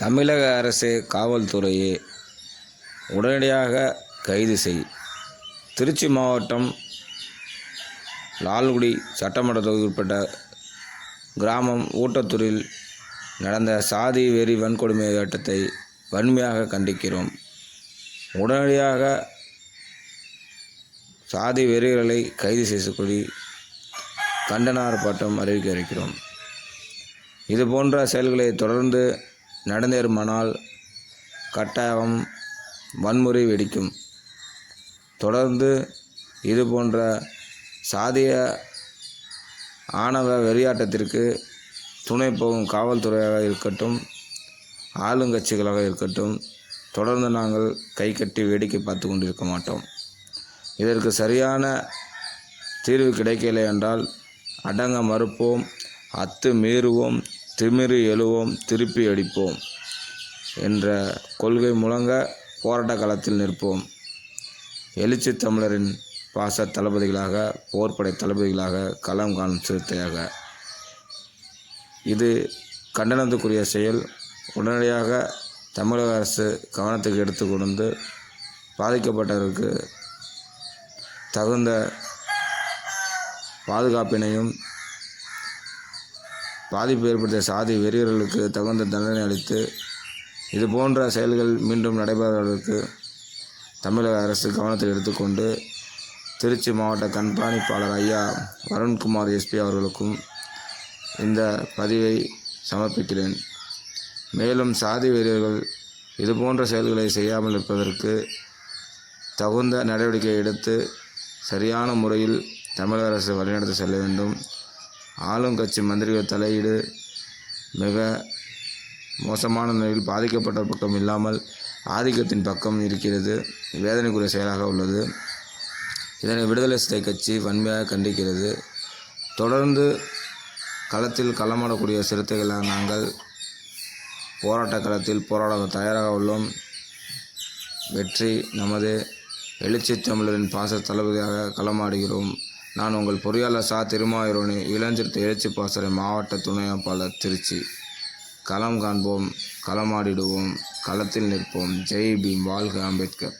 தமிழக அரசு காவல்துறையே உடனடியாக கைது செய். திருச்சி மாவட்டம் லால்குடி சட்டமன்ற தொகுதிக்கு உட்பட்ட கிராமம் ஊட்டத்தூரில் நடந்த சாதி வெறி வன்கொடுமை வேட்டத்தை வன்மையாக கண்டிக்கிறோம். உடனடியாக சாதி வெறிகளை கைது செய்யக்கொள்ளி கண்டன ஆர்ப்பாட்டம் அறிவிக்க இருக்கிறோம். இது போன்ற செயல்களை தொடர்ந்து நடந்தேறுமானால் கட்டாயம் வன்முறை வெடிக்கும். தொடர்ந்து இது போன்ற சாதிய ஆணவ வெறியாட்டத்திற்கு துணை போகும் காவல்துறையாக இருக்கட்டும் ஆளுங்கட்சிகளாக இருக்கட்டும் தொடர்ந்து நாங்கள் கை கட்டி வேடிக்கை பார்த்து கொண்டிருக்க மாட்டோம். இதற்கு சரியான தீர்வு கிடைக்கவில்லை என்றால் அடங்க மறுப்போம் அத்து மீறுவோம் திமிரி எழுவோம் திருப்பி அடிப்போம் என்ற கொள்கை முழங்க போராட்ட காலத்தில் நிற்போம். எழுச்சி தமிழரின் பாச தளபதிகளாக போர்ப்படை தளபதிகளாக களம் காணும் சிறுத்தையாக. இது கண்டனத்துக்குரிய செயல். உடனடியாக தமிழக அரசு கவனத்துக்கு எடுத்து கொண்டு பாதிக்கப்பட்டவருக்கு தகுந்த பாதுகாப்பினையும் பாதிப்பு ஏற்படுத்திய சாதி வெறியர்களுக்கு தகுந்த தண்டனை அளித்து இது போன்ற செயல்கள் மீண்டும் நடைபெறுவதற்கு தமிழக அரசு கவனத்தில் எடுத்துக்கொண்டு திருச்சி மாவட்ட கண்காணிப்பாளர் ஐயா வருண்குமார் எஸ்பி அவர்களுக்கும் இந்த பதிவை சமர்ப்பிக்கிறேன். மேலும் சாதி வெறியர்கள் இது போன்ற செயல்களை செய்யாமல் இருப்பதற்கு தகுந்த நடவடிக்கை எடுத்து சரியான முறையில் தமிழக அரசு வழிநடத்தி செல்ல வேண்டும். ஆளும் கட்சி மந்திரிகள் தலையீடு மிக மோசமான நிலையில் பாதிக்கப்பட்ட பக்கம் இல்லாமல் ஆதிக்கத்தின் பக்கம் இருக்கிறது. வேதனைக்குரிய செயலாக உள்ளது. இதனை விடுதலை சிறை கட்சி வன்மையாக கண்டிக்கிறது. தொடர்ந்து களத்தில் களமாடக்கூடிய சிறுத்தைகளாக நாங்கள் போராட்ட களத்தில் போராட தயாராக உள்ளோம். வெற்றி நமது எழுச்சி தமிழரின் பாச தளபதியாக களமாடுகிறோம். நான் உங்கள் பொறியாளர் சா. திருமாயிரோனி இளஞ்சிறுத்தை எழுச்சி பாசறை மாவட்ட துணை அமைப்பாளர் திருச்சி. களம் காண்போம் களமாடிடுவோம் களத்தில் நிற்போம். ஜெய் பீம் வாழ்க அம்பேத்கர்.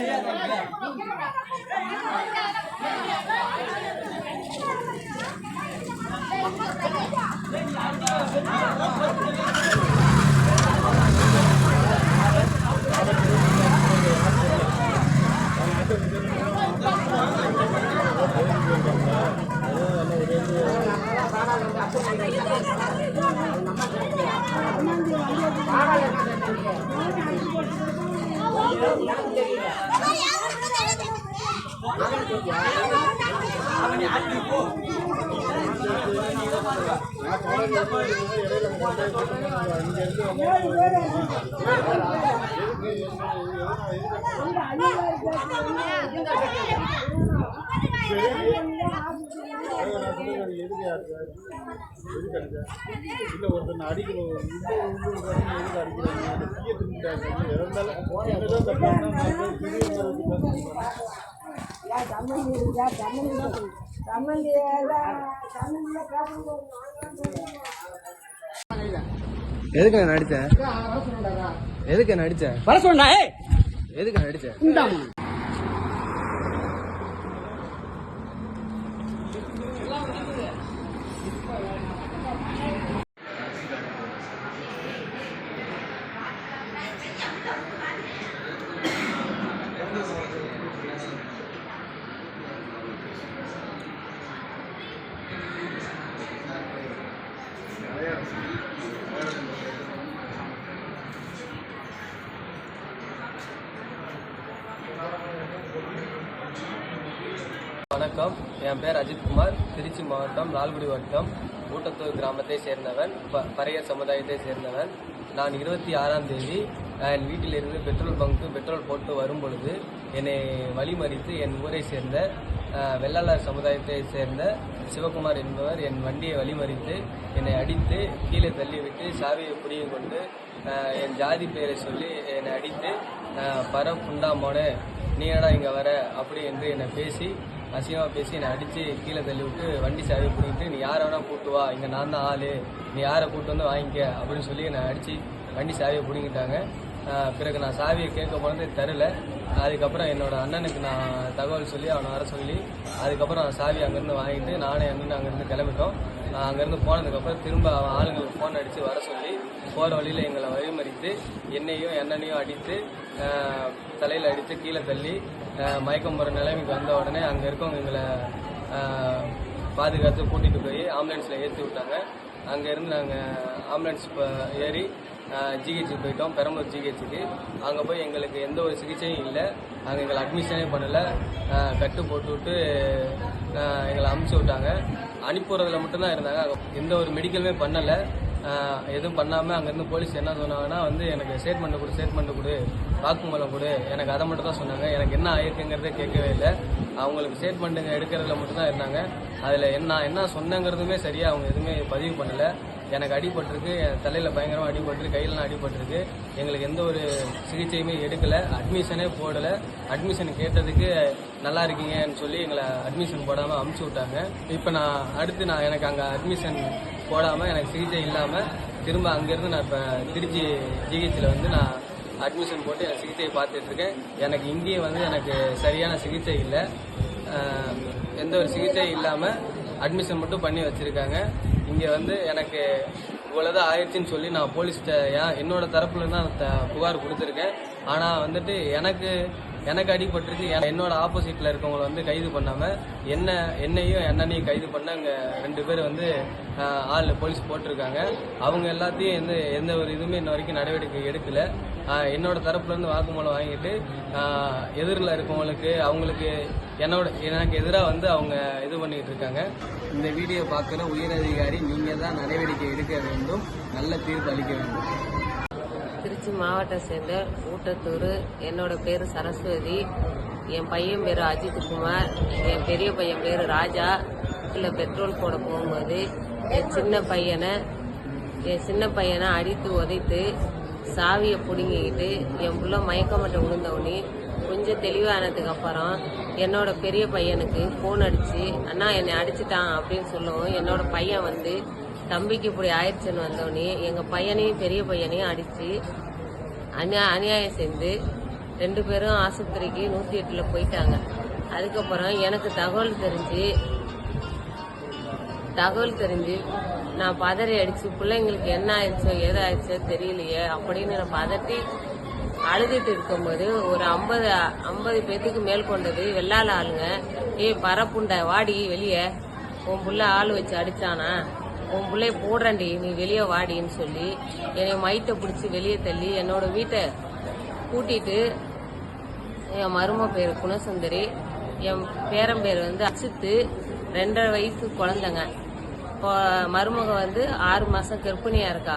யாரும் இல்லை ஒருத்தன் அடிக்கிறோம் இந்த உள்ளூர் எதுக்கு நடிச்ச? எதுக்கு நடிச்ச? வர சொன்னா எதுக்கு நடிச்ச? வணக்கம். என் பேர் அஜித்குமார் திருச்சி மாவட்டம் லால்குடி வட்டம் ஊட்டத்தூர் கிராமத்தை சேர்ந்தவன் ப பறையர் சமுதாயத்தை சேர்ந்தவன். நான் இருபத்தி ஆறாம் தேதி என் வீட்டிலிருந்து பெட்ரோல் பங்க்கு பெட்ரோல் போட்டு வரும் பொழுது என்னை வழிமறித்து என் ஊரை சேர்ந்த வெள்ளாளர் சமுதாயத்தை சேர்ந்த சிவகுமார் என்பவர் என் வண்டியை வழிமறித்து என்னை அடித்து கீழே தள்ளிவிட்டு சாவியை பிடிங்கிக் கொண்டு என் ஜாதி பெயரை சொல்லி என்னை அடித்து பர புண்டாமோனே நீ ஏடா இங்கே வர? அப்படி என்று என்னை பேசி அசிங்கமாக பேசி என்னை அடித்து கீழே தள்ளி விட்டு வண்டி சாவி பிடிக்கிட்டு நீ யாரை வேணால் கூட்டு வா இங்கே நான் தான் ஆள். நீ யாரை கூட்டு வந்து வாங்கிக்க? அப்படின்னு சொல்லி என்னை அடித்து வண்டி சாவியை பிடிங்கிட்டாங்க. பிறகு நான் சாவியை கேட்க போனது தரல அதுக்கப்புறம் என்னோடய அண்ணனுக்கு நான் தகவல் சொல்லி அவனை வர சொல்லி அதுக்கப்புறம் நான் சாவி அங்கேருந்து வாங்கிட்டு நானே அண்ணன் அங்கேருந்து கிளம்பிட்டோம். நான் அங்கேருந்து போனதுக்கப்புறம் திரும்ப அவன் ஆளுங்களுக்கு ஃபோன் அடித்து வர சொல்லி போகிற வழியில் எங்களை வழிமறித்து என்னையும் அண்ணனையும் அடித்து தலையில் அடித்து கீழே தள்ளி மயக்கம் போகிற நிலைமைக்கு வந்த உடனே அங்கே இருக்கவங்க எங்களை பாதுகாத்து கூட்டிகிட்டு போய் ஆம்புலன்ஸில் ஏற்றி விட்டாங்க. அங்கேருந்து நாங்கள் ஆம்புலன்ஸ் இப்போ ஏறி ஜிஹெச்சுக்கு போயிட்டோம். பெரம்பலூர் ஜிஹெச்சுக்கு. அங்கே போய் எங்களுக்கு எந்த ஒரு சிகிச்சையும் இல்லை. அங்கே எங்களை அட்மிஷனே பண்ணலை. கட்டு போட்டு விட்டு எங்களை அமுச்சு விட்டாங்க. அனுப்பிடுறதுல மட்டும்தான் இருந்தாங்க. அங்கே எந்த ஒரு மெடிக்கலுமே பண்ணலை. எதுவும் பண்ணாமல் அங்கேருந்து போலீஸ் என்ன சொன்னாங்கன்னா வந்து எனக்கு ஸ்டேட்மெண்ட் கொடு ஸ்டேட்மெண்ட் கொடு வாக்குமூலம் கொடு. எனக்கு அதை மட்டும் தான் சொன்னாங்க. எனக்கு என்ன ஆயிருக்குங்கிறதே கேட்கவே இல்லை. அவங்களுக்கு ஸ்டேட்மெண்ட்டுங்க எடுக்கிறதுல மட்டும்தான் இருந்தாங்க. அதில் என்ன என்ன சொன்னங்கிறதுமே சரியாக அவங்க எதுவுமே பதிவு பண்ணலை. எனக்கு அடிபட்டிருக்கு. என் தலையில் பயங்கரமாக அடிபட்டிருக்கு. கையிலலாம் அடிபட்டிருக்கு. எங்களுக்கு எந்த ஒரு சிகிச்சையுமே எடுக்கலை. அட்மிஷனே போடலை. அட்மிஷன் கேட்டதுக்கு நல்லா இருக்கீங்கன்னு சொல்லி எங்களை அட்மிஷன் போடாமல் அமுச்சு விட்டாங்க. இப்போ நான் அடுத்து நான் எனக்கு அங்கே அட்மிஷன் போடாமல் எனக்கு சிகிச்சை இல்லாமல் திரும்ப அங்கேருந்து நான் இப்போ திருச்சி ஜிஹெச்சில் வந்து நான் அட்மிஷன் போட்டு என் சிகிச்சையை பார்த்துட்ருக்கேன் எனக்கு இங்கேயும் வந்து எனக்கு சரியான சிகிச்சை இல்லை. எந்த ஒரு சிகிச்சையும் இல்லாமல் அட்மிஷன் மட்டும் பண்ணி வச்சுருக்காங்க. இங்கே வந்து எனக்கு இவ்வளோதான் ஆயிடுச்சுன்னு சொல்லி நான் போலீஸ்கிட்ட ஏன் என்னோட தரப்புல தான் த- புகார் கொடுத்துருக்கேன். ஆனால் வந்துட்டு எனக்கு எனக்கு அடிபட்டிருக்கு. என்னோட ஆப்போசிட்டில் இருக்கவங்களை வந்து கைது பண்ணாமல் என்ன என்னையும் அண்ணனையும் கைது பண்ண அங்கே ரெண்டு பேர் வந்து ஆள் போலீஸ் போட்டிருக்காங்க. அவங்க எல்லாத்தையும் எந்த எந்த ஒரு இதுவுமே இன்ன வரைக்கும் நடவடிக்கை எடுக்கல. என்னோட தரப்புலேருந்து வாக்குமூலம் வாங்கிட்டு எதிரில் இருக்கவங்களுக்கு அவங்களுக்கு என்னோட எனக்கு எதிராக வந்து அவங்க இது பண்ணிட்டு இருக்காங்க. இந்த வீடியோ பார்க்குற உயரதிகாரி நீங்கள் தான் நடவடிக்கை எடுக்க வேண்டும். நல்ல தீர்ப்பு அளிக்க வேண்டும். திருச்சி மாவட்டம் சேர்ந்த ஊட்டத்தூர் என்னோட பேர் சரஸ்வதி என் பையன் பேர் அஜித்குமார் என் பெரிய பையன் பேர் ராஜா இல்லை பெட்ரோல் போட போகும்போது என் சின்ன பையனை என் சின்ன பையனை அடித்து உதைத்து சாவியை பிடுங்கிக்கிட்டு என் பிள்ளை மயக்கமட்ட விழுந்தவுடனே கொஞ்சம் தெளிவானதுக்கு அப்புறம் என்னோட பெரிய பையனுக்கு ஃபோன் அடித்து அண்ணா என்னை அடிச்சிட்டான் அப்படின்னு சொல்லவும் என்னோட பையன் வந்து தம்பிக்கு இப்படி ஆயிடுச்சுன்னு வந்தோடனே எங்கள் பையனையும் பெரிய பையனையும் அடித்து அநியா அநியாயம் செஞ்சு ரெண்டு பேரும் ஆஸ்பத்திரிக்கு நூற்றி எட்டில் போயிட்டாங்க. அதுக்கப்புறம் எனக்கு தகவல் தெரிஞ்சு தகவல் தெரிஞ்சு நான் பதறி அடிச்சு பிள்ளைங்களுக்கு என்ன ஆயிடுச்சோ எது ஆயிடுச்சோ தெரியலையே அப்படின்னு நான் பதட்டி அழுதுட்டு இருக்கும்போது ஒரு ஐம்பது ஐம்பது பேத்துக்கு மேல் கொண்டது வெள்ளாள ஆளுங்க. ஏய் பரப்புண்ட வாடி வெளியே. உன் புள்ள ஆள் வச்சு அடிச்சானா? உன் பிள்ளைய போடுறேன்டி நீ வெளியே வாடின்னு சொல்லி என்னை மைட்டை பிடிச்சி வெளியே தள்ளி என்னோட வீட்டை கூட்டிட்டு என் மரும பேர் குணசுந்தரி என் பேரன் பேர் வந்து அச்சித்து ரெண்டரை வயசு குழந்தைங்க. இப்போ மருமக வந்து ஆறு மாதம் கர்ப்பிணியாக இருக்கா.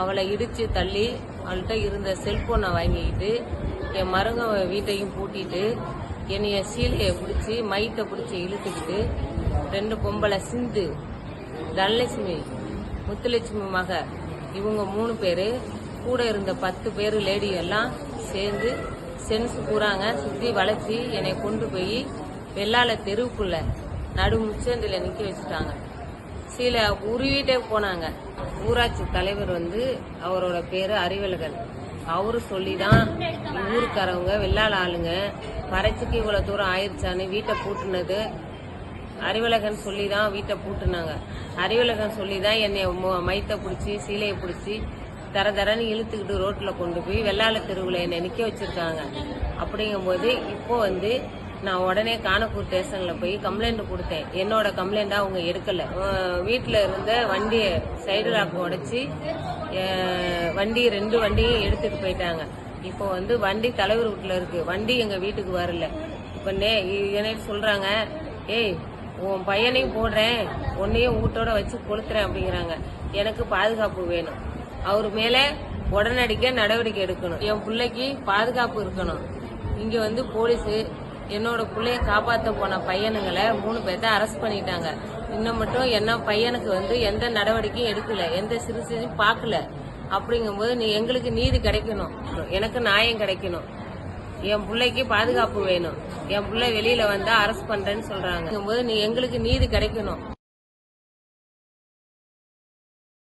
அவளை இடித்து தள்ளி அவள்கிட்ட இருந்த செல்போனை வாங்கிக்கிட்டு என் மருங்க வீட்டையும் பூட்டிட்டு என்னைய சீலையை பிடிச்சி மைத்தை பிடிச்சி இழுத்துக்கிட்டு ரெண்டு பொம்பளை சிந்து தனலட்சுமி முத்துலட்சுமி மக. இவங்க மூணு பேர் கூட இருந்த பத்து பேர் லேடி எல்லாம் சேர்ந்து சென்ஸ் கூறாங்க சுற்றி வளைச்சி என்னை கொண்டு போய் வெள்ளால தெருவுக்குள்ள நடு நிற்க வச்சுட்டாங்க. சில உருவிட்டே போனாங்க. ஊராட்சி தலைவர் வந்து அவரோட பேர் அறிவழகன். அவரு சொல்லிதான் ஊருக்காரவங்க வெள்ளாள ஆளுங்க பறைச்சிக்கு இவ்வளவு தூரம் ஆயிடுச்சான்னு வீட்டை பூட்டினது அறிவழகன் சொல்லி தான் வீட்டை பூட்டுனாங்க. அறிவழகன் சொல்லி தான் என்னை மொ- மைத்தை பிடிச்சி சீலையை பிடிச்சி தர தரன்னு இழுத்துக்கிட்டு ரோட்டில் கொண்டு போய் வெள்ளாள தெருவில் என்னை நிற்க வச்சுருக்காங்க. அப்படிங்கும்போது இப்போ வந்து நான் உடனே காணக்கூர் ஸ்டேஷனில் போய் கம்ப்ளைண்ட் கொடுத்தேன். என்னோட கம்ப்ளைண்ட் அவங்க எடுக்கலை. வீட்டில் இருந்த வண்டியை சைடு லாக் உடைச்சி வண்டி ரெண்டு வண்டியும் எடுத்துகிட்டு போயிட்டாங்க. இப்போ வந்து வண்டி தலைவர் வீட்டில் இருக்குது வண்டி எங்கள் வீட்டுக்கு வரல. இப்போ நே என்ன சொல்கிறாங்க ஏய் உன் பையனையும் போடுறேன் உன்னையும் வீட்டோட வச்சு கொளுத்துறேன் அப்படிங்கிறாங்க. எனக்கு பாதுகாப்பு வேணும். அவர் மேலே உடனடிக்க நடவடிக்கை எடுக்கணும். என் பிள்ளைக்கு பாதுகாப்பு இருக்கணும். இங்கே வந்து போலீஸ் என்னோட பிள்ளைய காப்பாற்ற போன பையனுங்களை மூணு பேர்த்த அரெஸ்ட் பண்ணிட்டாங்க. இன்னும் மட்டும் என்ன பையனுக்கு வந்து எந்த நடவடிக்கையும் எடுக்கல எந்த சிறு சிறு பார்க்கல. அப்படிங்கும்போது நீ எங்களுக்கு நீதி கிடைக்கணும். எனக்கு நியாயம் கிடைக்கணும். என் பிள்ளைக்கு பாதுகாப்பு வேணும். என் பிள்ளை வெளியில வந்தா அரெஸ்ட் பண்றேன்னு சொல்றாங்க. போது நீ எங்களுக்கு நீதி கிடைக்கணும்.